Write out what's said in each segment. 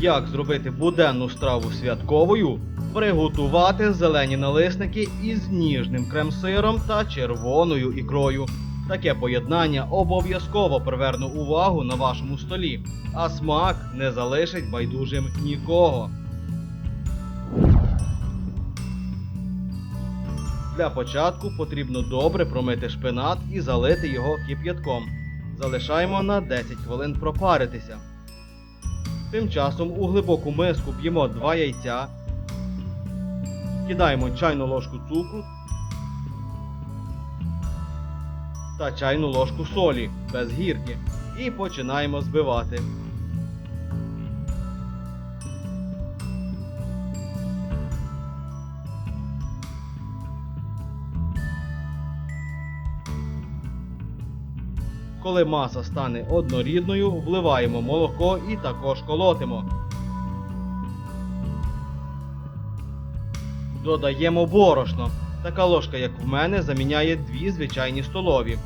Як зробити буденну страву святковою? Приготувати зелені налисники із ніжним крем-сиром та червоною ікрою. Таке поєднання обов'язково приверне увагу на вашому столі, а смак не залишить байдужим нікого. Для початку потрібно добре промити шпинат і залити його кип'ятком. Залишаємо на 10 хвилин пропаритися. Тим часом у глибоку миску б'ємо 2 яйця, кидаємо чайну ложку цукру та чайну ложку солі без гірки і починаємо збивати. Коли маса стане однорідною, вливаємо молоко і також колотимо. Додаємо борошно. Така ложка, як в мене, заміняє дві звичайні столові.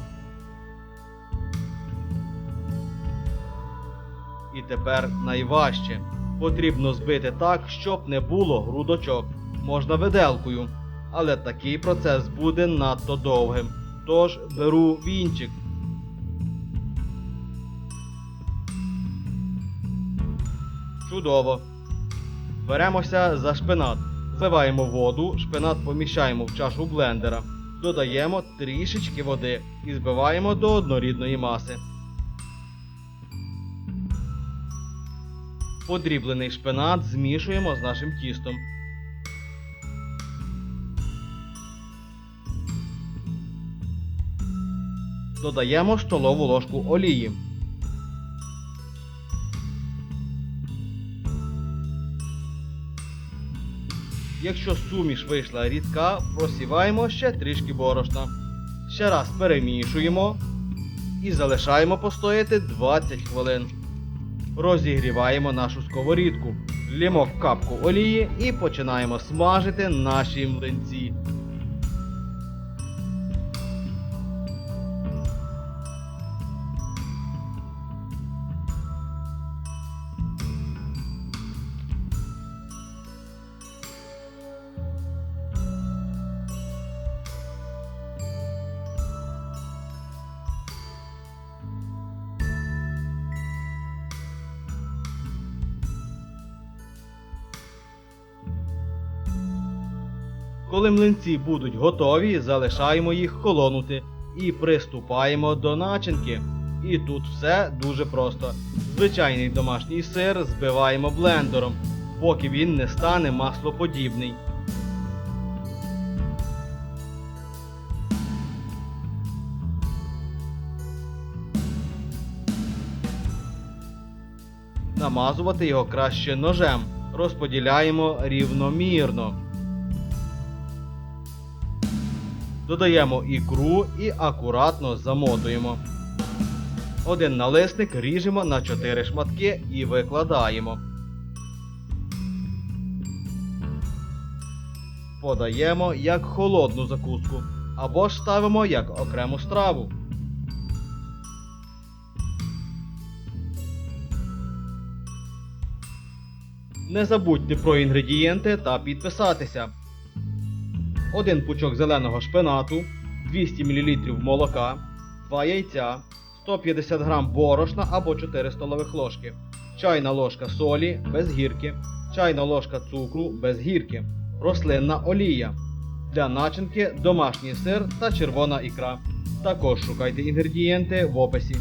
І тепер найважче. Потрібно збити так, щоб не було грудочок. Можна виделкою. Але такий процес буде надто довгим. Тож беру вінчик. Чудово. Беремося за шпинат. Зливаємо воду, шпинат поміщаємо в чашу блендера. Додаємо трішечки води і збиваємо до однорідної маси. Подріблений шпинат змішуємо з нашим тістом. Додаємо столову ложку олії. Якщо суміш вийшла рідка, просіваємо ще трішки борошна. Ще раз перемішуємо і залишаємо постояти 20 хвилин. Розігріваємо нашу сковорідку, лємо капку олії і починаємо смажити наші млинці. Коли млинці будуть готові, залишаємо їх холонути і приступаємо до начинки. І тут все дуже просто. Звичайний домашній сир збиваємо блендером, поки він не стане маслоподібний. Намазувати його краще ножем. Розподіляємо рівномірно. Додаємо ікру і акуратно замотуємо. Один налисник ріжемо на 4 шматки і викладаємо. Подаємо як холодну закуску або ж ставимо як окрему страву. Не забудьте про інгредієнти та підписатися. 1 пучок зеленого шпинату, 200 мл молока, 2 яйця, 150 г борошна або 4 столових ложки, чайна ложка солі без гірки, чайна ложка цукру без гірки, рослинна олія. Для начинки домашній сир та червона ікра. Також шукайте інгредієнти в описі.